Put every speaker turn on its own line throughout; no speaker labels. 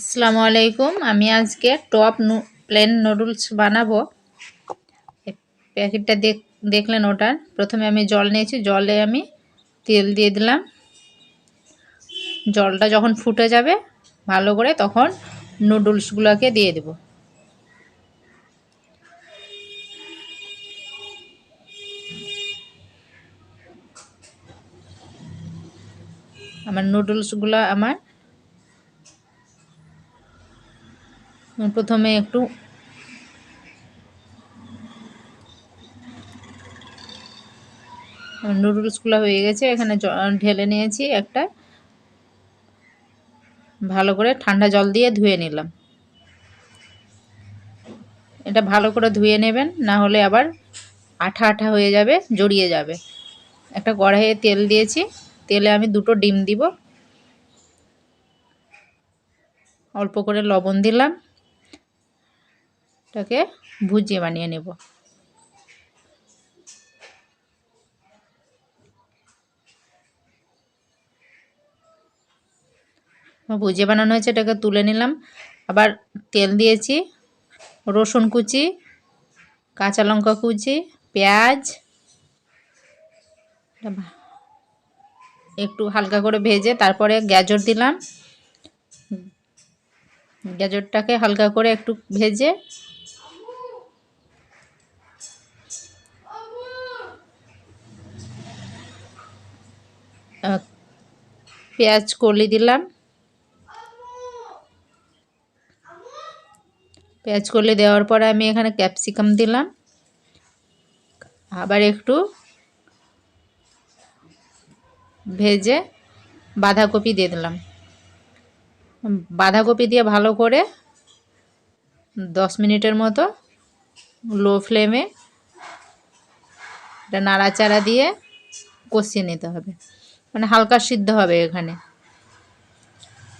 আসসালামু আলাইকুম আমি আজকে টপ প্লেন নুডলস বানাবো। প্যাকেটটা দেখ, দেখলেন ওটার প্রথমে আমি জল নিয়েছি, জলে আমি তেল দিয়ে দিলাম। জলটা যখন ফুটে যাবে ভালো করে তখন নুডলসগুলোকে দিয়ে দেব। আমার নুডলসগুলো আমার প্রথমে একটু নুডলসগুলো হয়ে গেছে, এখানে ঢেলে নিয়েছি একটা। ভালো করে ঠান্ডা জল দিয়ে ধুয়ে নিলাম। এটা ভালো করে ধুয়ে নেবেন, না হলে আবার আঠা আঠা হয়ে যাবে, জড়িয়ে যাবে। একটা কড়াইয়ে তেল দিয়েছি, তেলে আমি দুটো ডিম দিব। অল্প করে লবণ দিলাম। এটাকে ভুজিয়ে বানিয়ে নেব। ভুজিয়ে বানানো হয়েছে, এটাকে তুলে নিলাম। আবার তেল দিয়েছি, রসুন কুচি, কাঁচা লঙ্কা কুচি, পেঁয়াজ একটু হালকা করে ভেজে তারপরে গাজর দিলাম। গাজরটাকে হালকা করে একটু ভেজে পেঁয়াজ কলি দিলাম। পেঁয়াজ কলি দেওয়ার পরে আমি এখানে ক্যাপসিকাম দিলাম। আবার একটু ভেজে বাঁধাকপি দিয়ে দিলাম। বাঁধাকপি দিয়ে ভালো করে দশ মিনিটের মতো লো ফ্লেমে এটা নাড়াচাড়া দিয়ে কষিয়ে নিতে হবে। মানে হালকা সিদ্ধ হবে এখানে।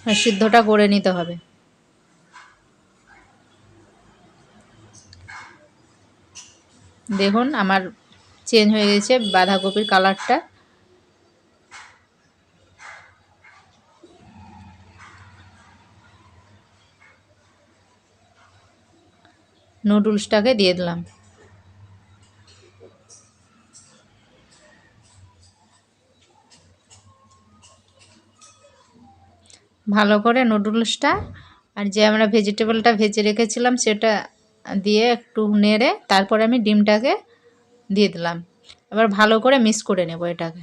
সিদ্ধটা করে নিতে হবে। দেখুন, আমার চেঞ্জ হয়ে গেছে বাঁধাকপির কালারটা। নুডলসটাকে দিয়ে দিলাম। ভালো করে নুডলসটা আর যে আমরা ভেজিটেবলটা ভেজে রেখেছিলাম সেটা দিয়ে একটু নেড়ে তারপরে আমি ডিমটাকে দিয়ে দিলাম। এবার ভালো করে মিক্স করে নেব এটাকে।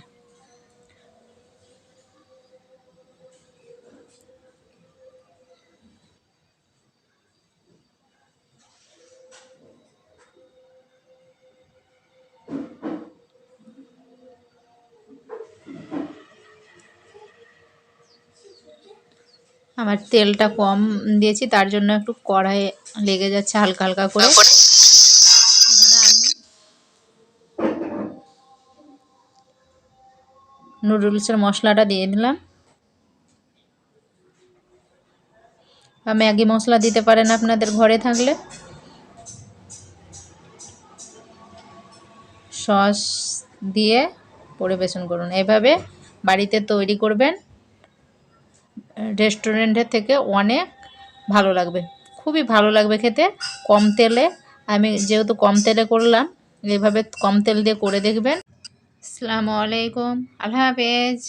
আমার তেলটা কম দিয়েছি তার জন্য একটু কড়াই লেগে যাচ্ছে হালকা হালকা করে। নুডলসের মশলাটা দিয়ে দিলাম। বা ম্যাগি মশলা দিতে পারেন আপনাদের ঘরে থাকলে। সস দিয়ে পরিবেশন করুন। এভাবে বাড়িতে তৈরি করবেন। রেস্টুরেন্টের থেকে অনেক ভালো লাগবে। খুবই ভালো লাগবে খেতে। কম তেলে, আমি যেহেতু কম তেলে করলাম এইভাবে কম তেল দিয়ে করে দেখবেন। আসসালামু আলাইকুম। আল্লাহ হাফেজ।